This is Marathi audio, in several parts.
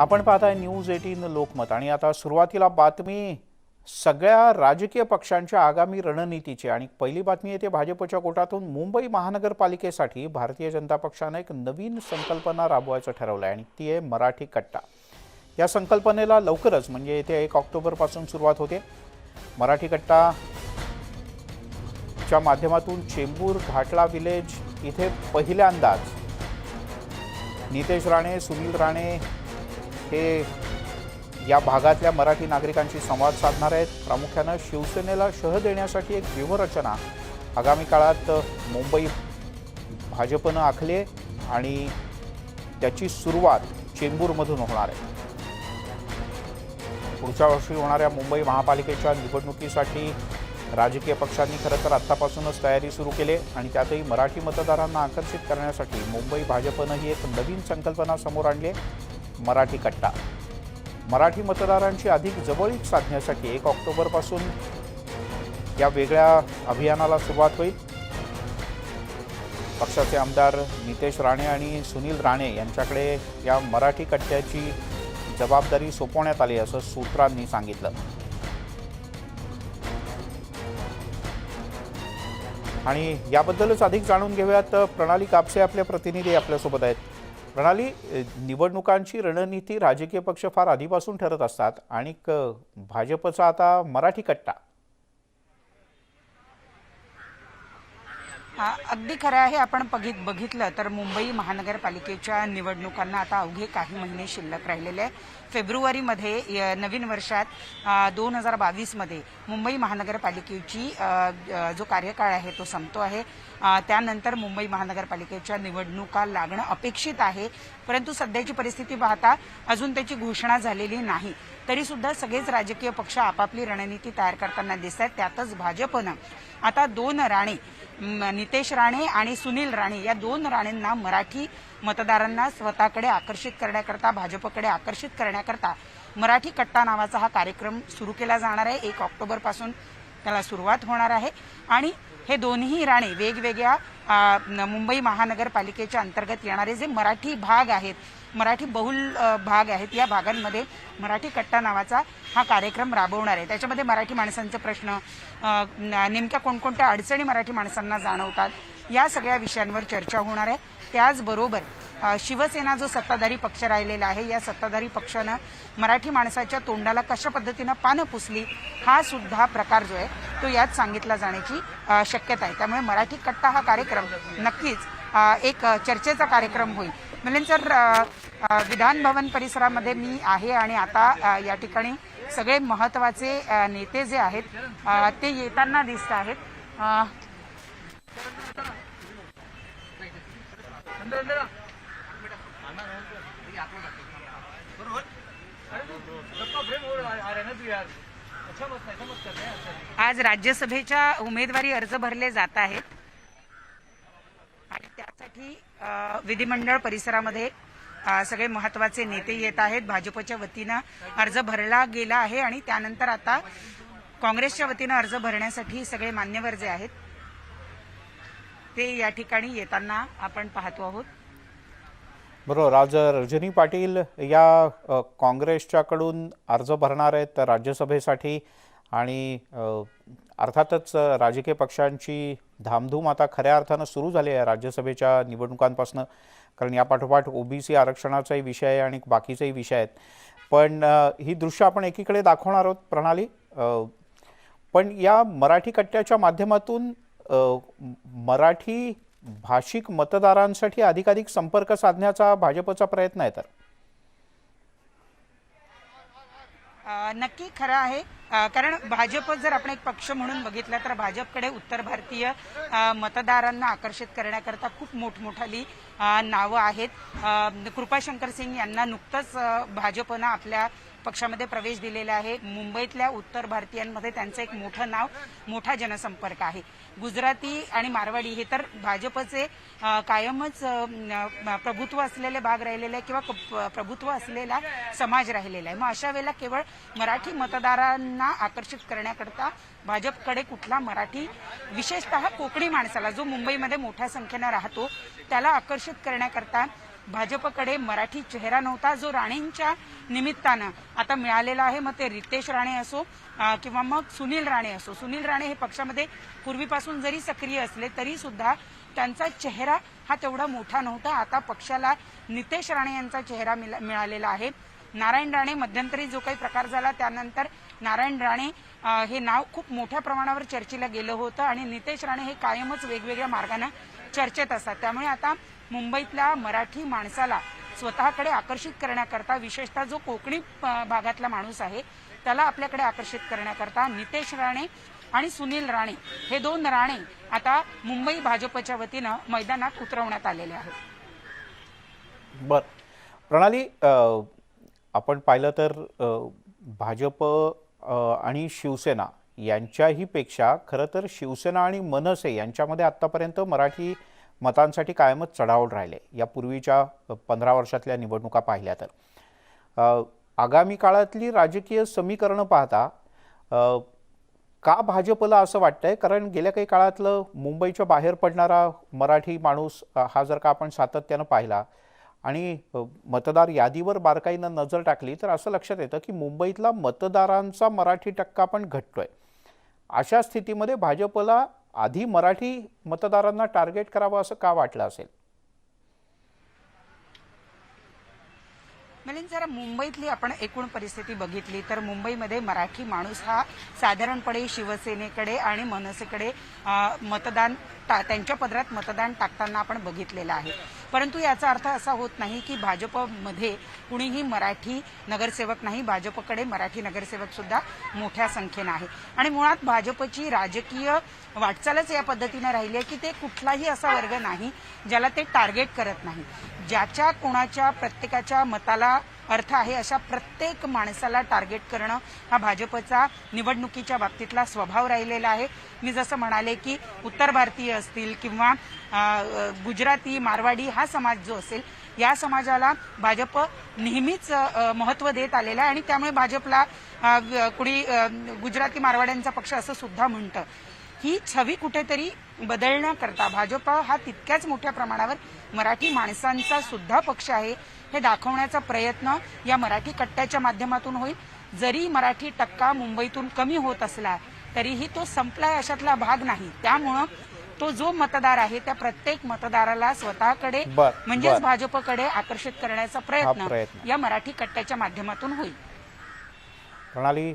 आपण पाहताय न्यूज एटीन लोकमत. आणि आता सुरुवातीला बातमी सगळ्या राजकीय पक्षांच्या आगामी रणनीतीची. आणि पहिली बातमी येते भाजपच्या गोटातून मुंबई महानगरपालिकेसाठी भारतीय जनता पक्षानं एक नवीन संकल्पना राबवायचं ठरवलं आहे आणि ती आहे मराठी कट्टा. या संकल्पनेला लवकरच म्हणजे येत्या एक ऑक्टोबरपासून सुरुवात होते. मराठी कट्टा च्या माध्यमातून चेंबूर घाटला विलेज इथे पहिल्यांदाच नितेश राणे सुनील राणे हे या भागातल्या मराठी नागरिकांशी संवाद साधणार आहेत. प्रामुख्यानं शिवसेनेला शह देण्यासाठी एक व्यूहरचना आगामी काळात मुंबई भाजपनं आखली आहे आणि त्याची सुरुवात चेंबूरमधून होणार आहे. पुढच्या वर्षी होणाऱ्या मुंबई महापालिकेच्या निवडणुकीसाठी राजकीय पक्षांनी खरं तर आत्तापासूनच तयारी सुरू केली आणि त्यातही मराठी मतदारांना आकर्षित करण्यासाठी मुंबई भाजपनं ही एक नवीन संकल्पना समोर आणली आहे. मराठी कट्टा. मराठी मतदारांची अधिक जवळीक साधण्यासाठी एक ऑक्टोबरपासून या वेगळ्या अभियानाला सुरुवात होईल. पक्षाचे आमदार नितेश राणे आणि सुनील राणे यांच्याकडे या मराठी कट्ट्याची जबाबदारी सोपवण्यात आली असं सूत्रांनी सांगितलं. आणि याबद्दलच अधिक जाणून घेऊयात. प्रणाली कापसे आपले प्रतिनिधी आपल्यासोबत आहेत. प्रणाली निवडणुकांची रणनीती राजकीय पक्ष फार आधीपासून ठरत असतात आणि क- भाजपचा आता मराठी कट्टा. अगदी खरं आहे. आपण बघित बघितलं तर मुंबई महानगरपालिकेच्या निवडणुकांना आता अवघे काही महिने शिल्लक राहिलेले आहे फेब्रुवारीमध्ये नवीन वर्षात दोन हजार बावीसमध्ये मुंबई महानगरपालिकेची जो कार्यकाळ आहे तो संपतो आहे. त्यानंतर मुंबई महानगरपालिकेच्या निवडणुका लागणं अपेक्षित आहे. परंतु सध्याची परिस्थिती पाहता अजून त्याची घोषणा झालेली नाही. तरी सुद्धा सगळेच राजकीय पक्ष आपापली रणनीती तयार करताना दिसत आहेत त्यातच भाजपनं आता दोन राणे नितेश राणे आणि सुनील राणे या दोन राणेंना मराठी मतदारांना स्वतःकडे आकर्षित करण्याकरता भाजपकडे आकर्षित करण्याकरता मराठी कट्टा नावाचा हा कार्यक्रम सुरू केला जाणार आहे. एक ऑक्टोबरपासून त्याला सुरुवात होणार आहे. आणि हे दोन्ही राणे वेगवेगळ्या न- मुंबई महानगरपालिकेच्या अंतर्गत येणारे जे मराठी भाग आहेत मराठी बहुल भाग आहेत. या भागांमध्ये मराठी कट्टा नावाचा हा कार्यक्रम राबवणार आहे. त्याच्यामध्ये मराठी माणसांचे प्रश्न नेमक्या कोणकोणत्या अडचणी मराठी माणसांना जाणवतात या सगळ्या विषयांवर चर्चा होणार आहे. त्याचबरोबर शिवसेना जो सत्ताधारी पक्ष राहिलेला आहे या सत्ताधारी पक्षानं मराठी माणसाच्या तोंडाला कशा पद्धतीनं पानं पुसली हा सुद्धा प्रकार जो आहे तो यात सांगितला जाण्याची शक्यता आहे. त्यामुळे मराठी कट्टा हा कार्यक्रम नक्कीच एक चर्चेचा कार्यक्रम होईल. मिलिंद सर विधान भवन परिसरामध्ये मी आहे आणि आता या ठिकाणी सगळे महत्त्वाचे नेते जे आहेत ते येताना दिसत आहेत. आज राज्यसभेच्या उमेदवारी अर्ज भरले जात आहेत. त्यासाठी विधिमंडळ परिसरामध्ये सगळे महत्त्वाचे नेते येत आहेत. भाजपच्या वतीनं अर्ज भरला गेला आहे आणि त्यानंतर आता काँग्रेसच्या वतीनं अर्ज भरण्यासाठी सगळे मान्यवर जे आहेत ते या ठिकाणी येताना आपण पाहतो आहोत. बरोबर. आज रजनी पाटील या काँग्रेसच्याकडून अर्ज भरणार आहेत. राज्यसभेसाठी आणि अर्थातच राजकीय पक्षांची धामधूम आता खऱ्या अर्थानं सुरू झाली आहे राज्यसभेच्या निवडणुकांपासून. कारण यापाठोपाठ ओबीसी आरक्षणाचाही विषय आहे आणि बाकीचेही विषय आहेत. पण ही दृश्य आपण एकीकडे दाखवणार आहोत प्रणाली. पण या मराठी कट्ट्याच्या माध्यमातून मराठी भाषिक मतदारांसाठी अधिकाधिक संपर्क साधण्याचा भाजपचा प्रयत्न आहे तर. नक्की खरं आहे. कारण भाजप जर आपण एक पक्ष म्हणून बघितला तर भाजपकडे उत्तर भारतीय मतदारांना आकर्षित करण्याकरता खूप मोठमोठाली नावं आहेत. कृपाशंकर सिंग यांना नुकतंच भाजपनं आपल्या पक्षामध्ये प्रवेश दिलेला आहे. मुंबईतल्या उत्तर भारतीयांमध्ये त्यांचं एक मोठं नाव मोठा जनसंपर्क आहे. गुजराती आणि मारवाडी हे तर भाजपचे कायमच प्रभुत्व असलेले भाग राहिलेले आहे किंवा प्रभुत्व असलेला समाज राहिलेला आहे. मग अशा वेळेला केवळ मराठी मतदारांना आकर्षित करण्याकरता भाजपकडे कुठला मराठी विशेषतः कोकणी माणसाला जो मुंबईमध्ये मोठ्या संख्येनं राहतो त्याला आकर्षित करण्याकरता भाजपकडे मराठी चेहरा नव्हता जो राणेंच्या निमित्तानं. आता मिळालेला आहे मग ते रितेश राणे असो किंवा मग सुनील राणे असो. सुनील राणे हे पक्षामध्ये पूर्वीपासून जरी सक्रिय असले तरी सुद्धा त्यांचा चेहरा हा तेवढा मोठा नव्हता. आता पक्षाला नितेश राणे यांचा चेहरा मिला- मिळालेला आहे. नारायण राणे मध्यंतरी जो काही प्रकार झाला त्यानंतर नारायण राणे हे नाव खूप मोठ्या प्रमाणावर चर्चेला गेलं होतं आणि नितेश राणे हे कायमच वेगवेगळ्या मार्गाने चर्चेत असतात. त्यामुळे आता मुंबईतल्या मराठी माणसाला स्वतःकडे आकर्षित करण्याकरता विशेषतः जो कोकणी भागातला माणूस आहे त्याला आपल्याकडे आकर्षित करण्याकरता नितेश राणे आणि सुनील राणे हे दोन राणे आता मुंबई भाजपच्या वतीनं मैदानात उतरवण्यात आलेले आहेत. बर. प्रणाली आपण पाहिलं तर भाजप आणि शिवसेना यांच्याही पेक्षा खरं तर शिवसेना आणि मनसे यांच्यामध्ये आत्तापर्यंत मराठी मतांसाठी कायमच चढावड राहिले या पूर्वीच्या पंधरा वर्षातल्या निवडणुका पाहिल्या तर. आगामी काळातली राजकीय समीकरणं पाहता का भाजपला असं वाटतंय? कारण गेल्या काही काळातलं मुंबईच्या बाहेर पडणारा मराठी माणूस हा जर का आपण सातत्यानं पाहिला आणि मतदार यादीवर बारकाईनं नजर टाकली तर असं लक्षात येतं की मुंबईतला मतदारांचा मराठी टक्का पण घटतोय. अशा स्थितीमध्ये भाजपला आधी मराठी मतदारांना टार्गेट करावं असं का वाटलं असेल? मिलिंद जरा मुंबईतली आपण एकूण परिस्थिती बघितली तर मुंबईमध्ये मराठी माणूस हा साधारणपणे शिवसेनेकडे आणि मनसेकडे मतदान टा- त्यांच्या पदरात मतदान टाकताना आपण बघितलेलं आहे. परंतु याचा अर्थ असा होत नाही की भाजपमध्ये कुणीही मराठी नगरसेवक नाही. भाजपकडे मराठी नगरसेवक सुद्धा मोठ्या संख्येनं आहे. आणि मुळात भाजपची राजकीय वाटचालच या पद्धतीनं राहिली आहे की ते कुठलाही असा वर्ग नाही ज्याला ते टार्गेट करत नाही. ज्याच्या कोणाच्या प्रत्येकाच्या मताला अर्थ आहे अशा प्रत्येक माणसाला टार्गेट करणं हा भाजपचा निवडणुकीच्या बाबतीतला स्वभाव राहिलेला आहे. मी जसं म्हणाले की उत्तर भारतीय असतील किंवा गुजराती मारवाडी हा समाज जो असेल या समाजाला भाजप नेहमीच महत्त्व देत आलेलं आहे आणि त्यामुळे भाजपला कुणी गुजराती मारवाड्यांचा पक्ष असं सुद्धा म्हणतं. ही छवी कुठेतरी बदलण्याकरता भाजप हा तितक्याच मोठ्या प्रमाणावर मराठी माणसांचा सुद्धा पक्ष आहे. हे दाखवण्याचा प्रयत्न या मराठी कट्ट्याच्या माध्यमातून होईल जरी मराठी टक्का मुंबईतून कमी होत असला तरीही तो संपलाय अशातला भाग नाही त्यामुळं तो जो मतदार आहे त्या प्रत्येक मतदाराला स्वतःकडे म्हणजेच. भाजपकडे आकर्षित करण्याचा प्रयत्न. या मराठी कट्ट्याच्या माध्यमातून होईल प्रणाली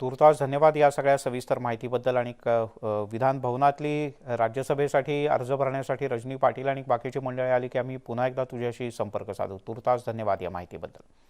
तुर्तास धन्यवाद या सगळ्या सविस्तर माहितीबद्दल आणि क- विधान भवनातली राज्यसभेसाठी अर्ज भरण्यासाठी रजनी पाटील आणि बाकीची मंडळी आली की आम्ही पुन्हा एकदा तुझ्याशी संपर्क साधू. तुर्तास धन्यवाद या माहितीबद्दल.